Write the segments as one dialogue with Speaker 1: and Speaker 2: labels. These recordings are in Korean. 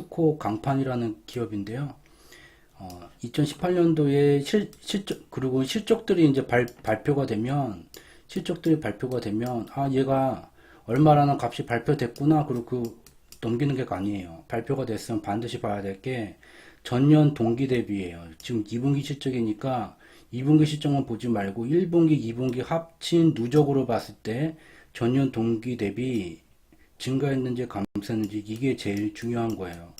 Speaker 1: 포스코 강판이라는 기업인데요. 어, 2018년도에 실, 실적, 그리고 실적들이 이제 발, 발표가 되면, 실적들이 발표가 되면, 아, 얘가 얼마라는 값이 발표됐구나. 그리고 그, 넘기는 게 아니에요. 발표가 됐으면 반드시 봐야 될 게, 전년 동기 대비예요. 지금 2분기 실적이니까, 2분기 실적만 보지 말고, 1분기, 2분기 합친 누적으로 봤을 때, 전년 동기 대비 증가했는지 감소했는지, 이게 제일 중요한 거예요.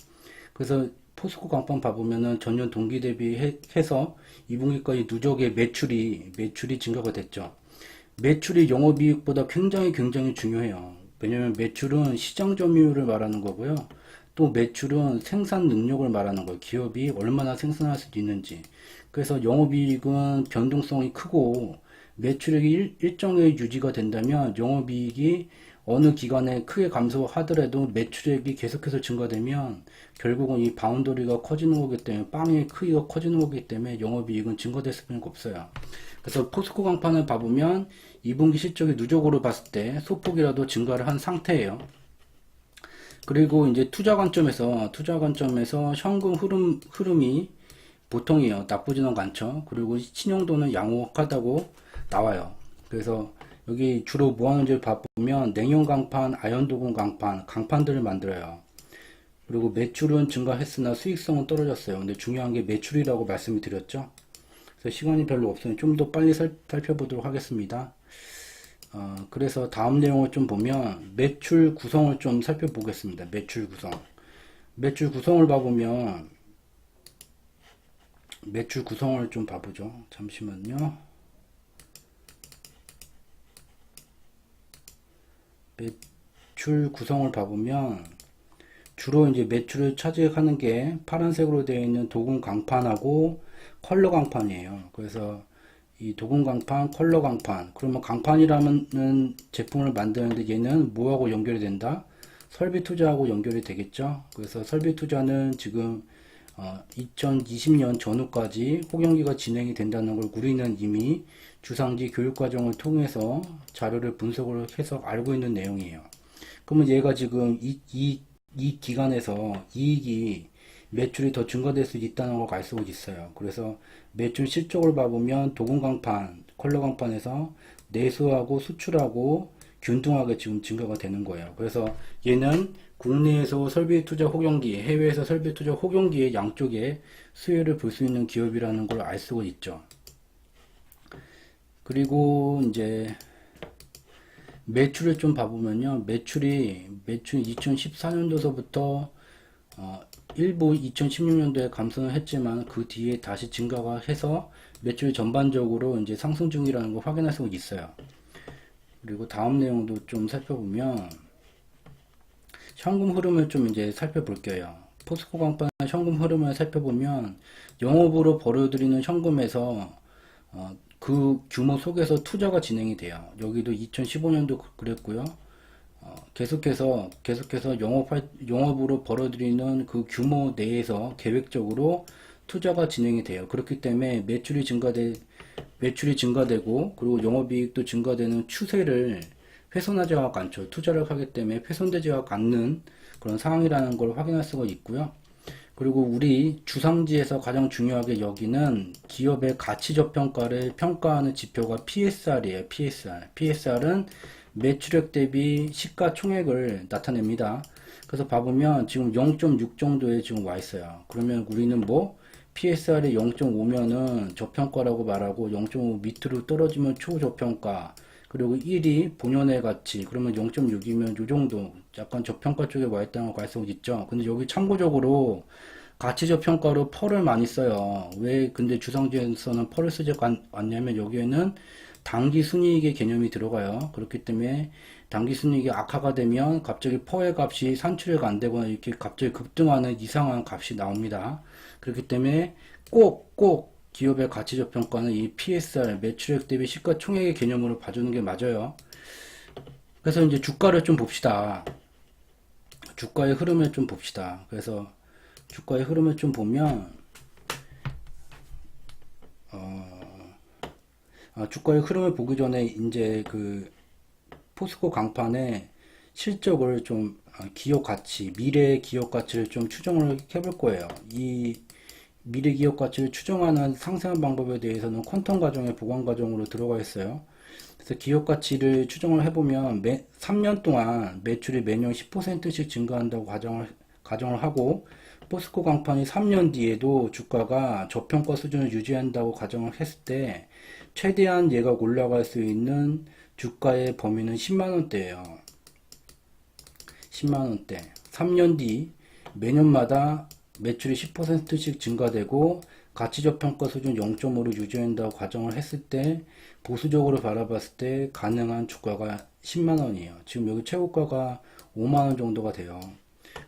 Speaker 1: 그래서 포스코 강판 봐보면은 전년 동기 대비해서 2분기까지 누적의 매출이 매출이 증가가 됐죠. 매출이 영업이익보다 굉장히 굉장히 중요해요. 왜냐면 매출은 시장 점유율을 말하는 거고요. 또 매출은 생산 능력을 말하는 거예요. 기업이 얼마나 생산할 수 있는지. 그래서 영업이익은 변동성이 크고 매출액이 일, 일정의 유지가 된다면 영업이익이 어느 기간에 크게 감소하더라도 매출액이 계속해서 증가되면 결국은 이 바운더리가 커지는 거기 때문에 빵의 크기가 커지는 거기 때문에 영업이익은 증가될 수밖에 없어요. 그래서 포스코 강판을 봐보면 2분기 실적이 누적으로 봤을 때 소폭이라도 증가를 한 상태예요. 그리고 이제 투자 관점에서 투자 관점에서 현금 흐름 흐름이 보통이에요. 나쁘지는 않죠. 그리고 신용도는 양호하다고 나와요. 그래서 여기 주로 뭐 하는지 봐보면 냉용 강판, 아연도금 강판, 강판들을 만들어요. 그리고 매출은 증가했으나 수익성은 떨어졌어요. 근데 중요한 게 매출이라고 말씀을 드렸죠. 그래서 시간이 별로 없으니 좀 더 빨리 살, 살펴보도록 하겠습니다. 어, 그래서 다음 내용을 좀 보면 매출 구성을 좀 살펴보겠습니다. 매출 구성. 매출 구성을 봐보면 매출 구성을 좀 봐보죠. 잠시만요. 매출 구성을 봐보면 주로 이제 매출을 차지하는 게 파란색으로 되어 있는 도금 강판하고 컬러 강판이에요. 그래서 이 도금 강판, 컬러 강판. 그러면 강판이라는 제품을 만드는데 얘는 뭐하고 연결이 된다? 설비 투자하고 연결이 되겠죠. 그래서 설비 투자는 지금 어, 2020년 전후까지 호경기가 진행이 된다는 걸 우리는 이미 주상지 교육과정을 통해서 자료를 분석을 해서 알고 있는 내용이에요. 그러면 얘가 지금 이, 이, 이 기간에서 이익이 매출이 더 증가될 수 있다는 걸 알 수가 있어요. 그래서 매출 실적을 봐보면 도금 강판, 컬러 강판에서 내수하고 수출하고 균등하게 지금 증가가 되는 거예요. 그래서 얘는 국내에서 설비 투자 호경기, 해외에서 설비 투자 호경기의 양쪽에 수혜를 볼 수 있는 기업이라는 걸 알 수가 있죠. 그리고 이제 매출을 좀 봐보면요. 매출이 매출 2014년도서부터 어, 일부 2016년도에 감소는 했지만 그 뒤에 다시 증가가 해서 매출 전반적으로 이제 상승 중이라는 걸 확인할 수가 있어요. 그리고 다음 내용도 좀 살펴보면 현금 흐름을 좀 이제 살펴볼게요. 포스코 강판 현금 흐름을 살펴보면 영업으로 벌어들이는 현금에서 어, 그 규모 속에서 투자가 진행이 돼요. 여기도 2015년도 그랬고요. 어, 계속해서 계속해서 영업할 영업으로 벌어들이는 그 규모 내에서 계획적으로 투자가 진행이 돼요. 그렇기 때문에 매출이 증가돼 매출이 증가되고 그리고 영업이익도 증가되는 추세를 훼손하지 않죠. 투자를 하기 때문에 훼손되지 않는 그런 상황이라는 걸 확인할 수가 있고요. 그리고 우리 주상지에서 가장 중요하게 여기는 기업의 가치 저평가를 평가하는 지표가 PSR이에요. PSR. PSR은 매출액 대비 시가총액을 나타냅니다. 그래서 봐보면 지금 0.6 정도에 지금 와 있어요. 그러면 우리는 뭐 PSR이 0.5면은 저평가라고 말하고 0.5 밑으로 떨어지면 초저평가 그리고 1이 본연의 가치 그러면 0.6이면 요 정도 약간 저평가 쪽에 와 있다는 걸알수 있죠. 근데 여기 참고적으로 가치 저평가로 펄을 많이 써요. 왜 근데 주상지에서는 펄을 쓰지 않냐면 여기에는 단기 순이익의 개념이 들어가요. 그렇기 때문에 단기 순이익이 악화가 되면 갑자기 퍼의 값이 산출해가 안 되거나 이렇게 갑자기 급등하는 이상한 값이 나옵니다. 그렇기 때문에 꼭, 꼭 기업의 가치 저평가는 이 PSR, 매출액 대비 시가총액의 개념으로 봐주는 게 맞아요. 그래서 이제 주가를 좀 봅시다. 주가의 흐름을 좀 봅시다. 그래서 주가의 흐름을 좀 보면, 어, 아, 주가의 흐름을 보기 전에 이제 그 포스코 강판의 실적을 좀 어, 기업 가치, 미래 기업 가치를 좀 추정을 해볼 거예요. 이 미래 기업 가치를 추정하는 상세한 방법에 대해서는 퀀텀 과정의 보관 과정으로 들어가 있어요. 그래서 기업 가치를 추정을 해보면 매, 3년 동안 매출이 매년 10%씩 증가한다고 가정을, 가정을 하고 포스코 강판이 3년 뒤에도 주가가 저평가 수준을 유지한다고 가정을 했을 때 최대한 얘가 올라갈 수 있는 주가의 범위는 10만원대예요. 10만원대. 3년 뒤 매년마다 매출이 10%씩 증가되고 가치 저평가 수준 0.5로 유지한다고 가정을 했을 때 보수적으로 바라봤을 때 가능한 주가가 10만 원이에요. 지금 여기 최고가가 5만 원 정도가 돼요.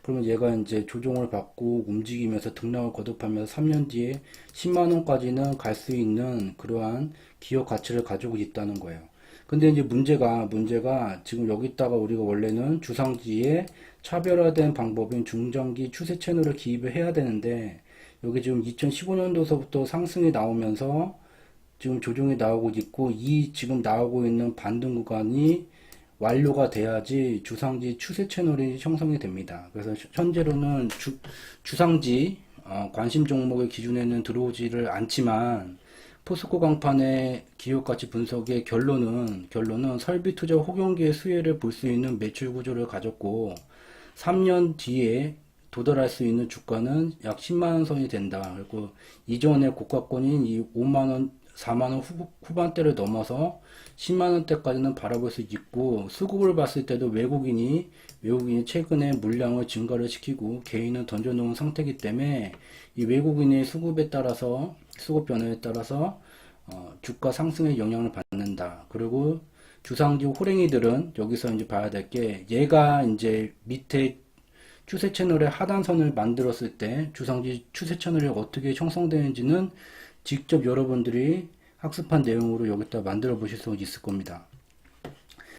Speaker 1: 그러면 얘가 이제 조정을 받고 움직이면서 등락을 거듭하면서 3년 뒤에 10만 원까지는 갈 수 있는 그러한 기업 가치를 가지고 있다는 거예요. 근데 이제 문제가 문제가 지금 여기다가 우리가 원래는 주상지에 차별화된 방법인 중장기 추세 채널을 기입을 해야 되는데 여기 지금 2015년도서부터 상승이 나오면서 지금 조정이 나오고 있고 이 지금 나오고 있는 반등 구간이 완료가 돼야지 주상지 추세 채널이 형성이 됩니다. 그래서 현재로는 주, 주상지 어, 관심 종목의 기준에는 들어오지를 않지만 포스코 강판의 기업 가치 분석의 결론은 결론은 설비 투자 호경기의 수혜를 볼 수 있는 매출 구조를 가졌고 3년 뒤에 도달할 수 있는 주가는 약 10만 원 선이 된다. 그리고 이전의 고가권인 이 5만 원, 4만 원 후, 후반대를 넘어서 10만 원대까지는 바라볼 수 있고 수급을 봤을 때도 외국인이 외국인이 최근에 물량을 증가를 시키고 개인은 던져놓은 상태이기 때문에 이 외국인의 수급에 따라서 수급 변화에 따라서 어, 주가 상승에 영향을 받는다. 그리고 주상지 호랭이들은 여기서 이제 봐야 될 게 얘가 이제 밑에 추세 채널의 하단선을 만들었을 때 주상지 추세 채널이 어떻게 형성되는지는 직접 여러분들이 학습한 내용으로 여기다 만들어 보실 수 있을 겁니다.